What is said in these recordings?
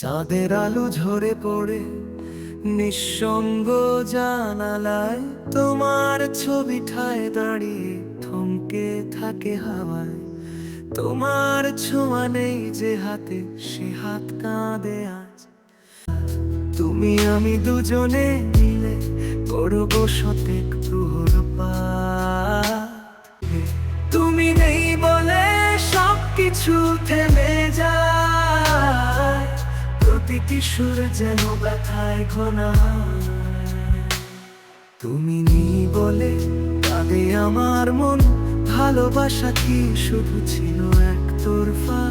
চাঁদের আলো ঝরে পড়ে, নিঃসঙ্গ জানালায় তোমার ছবি ঠায় দাঁড়িয়ে থমকে থাকে হাওয়ায় তোমার ছোঁয়া নেই যে হাতে, সে হাত কাঁদে আজ তুমি আমি দুজনে মিলে করব শতেক প্রহর পার। তুমি নেই বলে সব কিছু প্রতিটি সুর যেন ব্যথায় ঘনা তুমি নেই বলে কাঁদে আমার মন, ভালোবাসা কি শুধু ছিল একতরফা?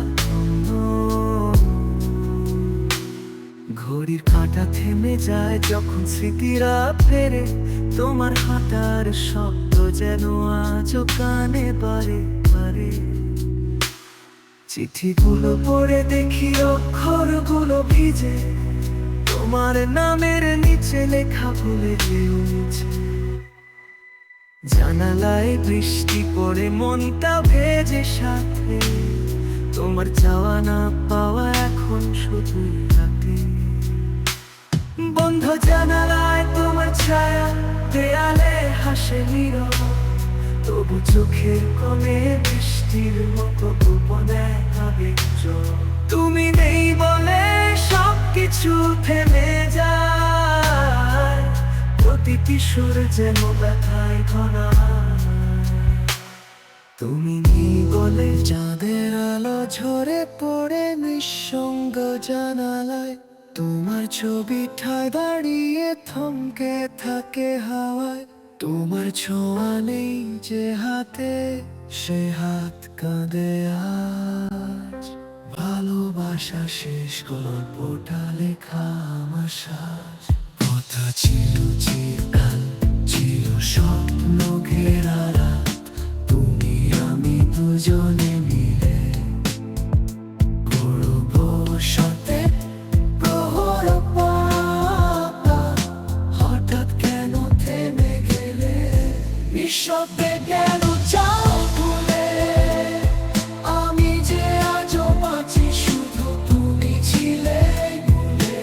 ঘড়ির কাঁটা থেমে যায় যখন স্মৃতিরা ফেরে, তোমার হাঁটার শব্দ যেন আজও কানে পারে বারে চিঠিগুলো পড়ে দেখি অক্ষরগুলো ভিজে। তোমার নামের নিচে লেখা ভুলে জানালায় বৃষ্টি পড়ে, মনটা ভেজে সাথে। তোমার চাওয়া না পাওয়া এখন শুধুই রাতে। বন্ধ জানালায় তোমার ছায়া, দেয়ালে হাসে নীরব। তবু চোখের কোণে বৃষ্টির মতো গোপনে আবেগ তুমি নেই বলে সব কিছু থেমে যায়। প্রতিটি সুর যেন ব্যথায় ঘনা। তুমি নেই বলে চাঁদের আলো ঝরে পড়ে নিঃসঙ্গ জানালায়। তোমার ছবি ঠায় দাঁড়িয়ে থমকে থাকে হাওয়ায়। তোমার ছোঁয়া নেই যে হাতে, সে হাত কাঁদে আজ। ভালোবাসা শেষ, গল্পটা লেখা আমার সাজ। কথা ছিল চিরকাল ছিল স্বপ্ন ঘেরারা তুমি, আমি দুজনে গেল চাও ভুলে আমি যে আজও বাঁচি, শুধু তুমি ছিলে ভুলে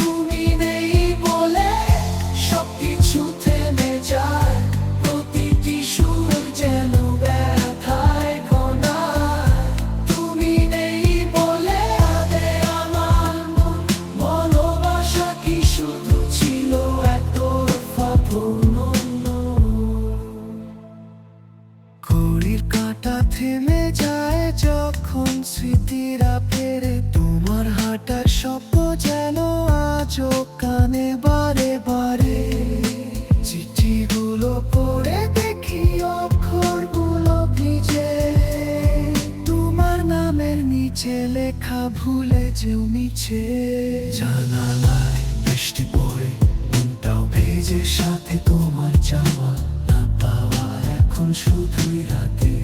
তুমি নেই বলে সবকিছু থেমে যায়। প্রতিটি সুর যেন ব্যথায় ঘনায় তুমি নেই বলে আদে আমার মন ভালোবাসা কি শুধু ছিল একতরফা প্রণন্য থেমে যায় যখন স্মৃতিরা ফেরে। তোমার হাঁটার শব্দ যেন আজও কানে বারে বারে। চিঠিগুলো পড়ে দেখি অক্ষরগুলো ভিজে। তোমার নামের নিচে লেখা ভুলে যেও মিছে। জানালায় বৃষ্টি পড়ে, মনটাও ভেজে সাথে তোমার চাওয়া না পাওয়া এখন শুধুই রাতে।